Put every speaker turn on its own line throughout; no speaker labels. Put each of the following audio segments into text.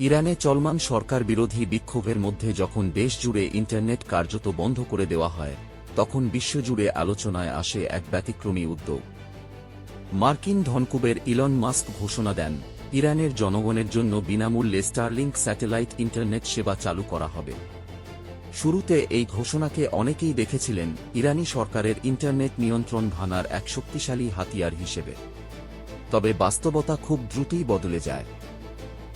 ইরানে চলমান সরকার বিরোধী বিক্ষোভের মধ্যে যখন দেশ জুড়ে ইন্টারনেট কার্যত বন্ধ করে দেওয়া হয়, তখন বিশ্বজুড়ে আলোচনায় আসে এক ব্যতিক্রমী উদ্যোগ। মার্কিন ধনকুবের ইলন মাস্ক ঘোষণা দেন, ইরানের জনগণের জন্য বিনামূল্যে স্টারলিংক স্যাটেলাইট ইন্টারনেট সেবা চালু করা হবে। শুরুতে এই ঘোষণাকে অনেকেই দেখেছিলেন, ইরানি সরকারের ইন্টারনেট নিয়ন্ত্রণ ভাঙার এক শক্তিশালী হাতিয়ার হিসেবে। তবে বাস্তবতা খুব দ্রুতই বদলে যায়।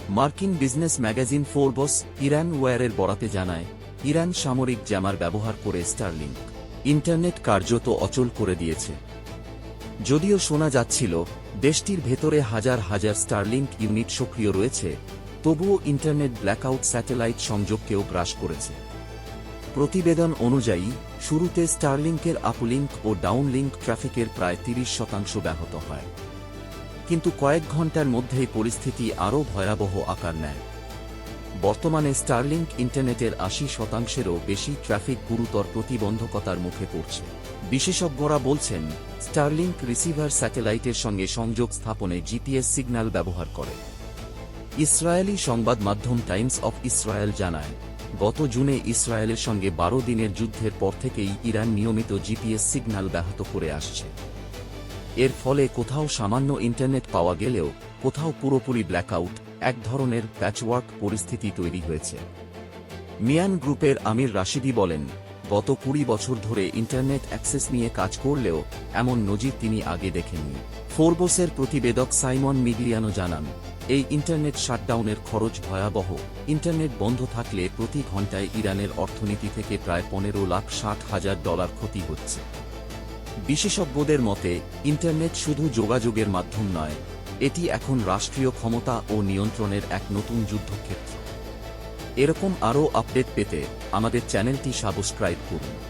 মার্কিন বিজনেস ম্যাগাজিন ফোরবস ইরান ওয়ারের বরাতে জানায়, ইরান সামরিক জ্যামার ব্যবহার করে স্টারলিংক ইন্টারনেট কার্যত অচল করে দিয়েছে। যদিও শোনা যাচ্ছিল, দেশটির ভেতরে হাজার হাজার স্টারলিংক ইউনিট সক্রিয় রয়েছে, তবুও ইন্টারনেট ব্ল্যাকআউট স্যাটেলাইট সংযোগকেও গ্রাস করেছে। প্রতিবেদন অনুযায়ী, শুরুতে স্টারলিংকের আপলিংক ও ডাউনলিংক ট্রাফিকের প্রায় তিরিশ শতাংশ ব্যাহত হয়। কিন্তু কয়েক ঘণ্টার মধ্যেই পরিস্থিতি আরও ভয়াবহ আকার নেয়। বর্তমানে স্টারলিংক ইন্টারনেটের আশি শতাংশেরও বেশি ট্রাফিক গুরুতর প্রতিবন্ধকতার মুখে পড়ছে। বিশেষজ্ঞরা বলছেন স্টারলিংক রিসিভার স্যাটেলাইটের সঙ্গে সংযোগ স্থাপনে জিপিএস সিগন্যাল ব্যবহার করে। ইসরায়েলি সংবাদ মাধ্যম টাইমস অফ ইসরায়েল জানায়, গত জুনে ইসরায়েলের সঙ্গে বারো দিনের যুদ্ধের পর থেকেই ইরান নিয়মিত জিপিএস সিগন্যাল ব্যাহত করে আসছে। এর ফলে কোথাও সামান্য ইন্টারনেট পাওয়া গেলেও কোথাও পুরোপুরি ব্ল্যাকআউট এক ধরনের প্যাচওয়ার্ক পরিস্থিতি তৈরি হয়েছে। মিয়ান গ্রুপের আমির রাশিদি বলেন, গত কুড়ি বছর ধরে ইন্টারনেট অ্যাক্সেস নিয়ে কাজ করলেও এমন নজির তিনি আগে দেখেননি। ফোরবোসের প্রতিবেদক সাইমন মিগলিয়ানো জানান, এই ইন্টারনেট শাটডাউনের খরচ ভয়াবহ। ইন্টারনেট বন্ধ থাকলে প্রতি ঘন্টায় ইরানের অর্থনীতি থেকে প্রায় পনেরো লাখ ষাট হাজার ডলার ক্ষতি হচ্ছে। বিশেষজ্ঞদের মতে, ইন্টারনেট শুধু যোগাযোগের মাধ্যম নয়, এটি এখন রাষ্ট্রীয় ক্ষমতা ও নিয়ন্ত্রণের এক নতুন যুদ্ধক্ষেত্র। এরকম আরও আপডেট পেতে আমাদের চ্যানেলটি সাবস্ক্রাইব করুন।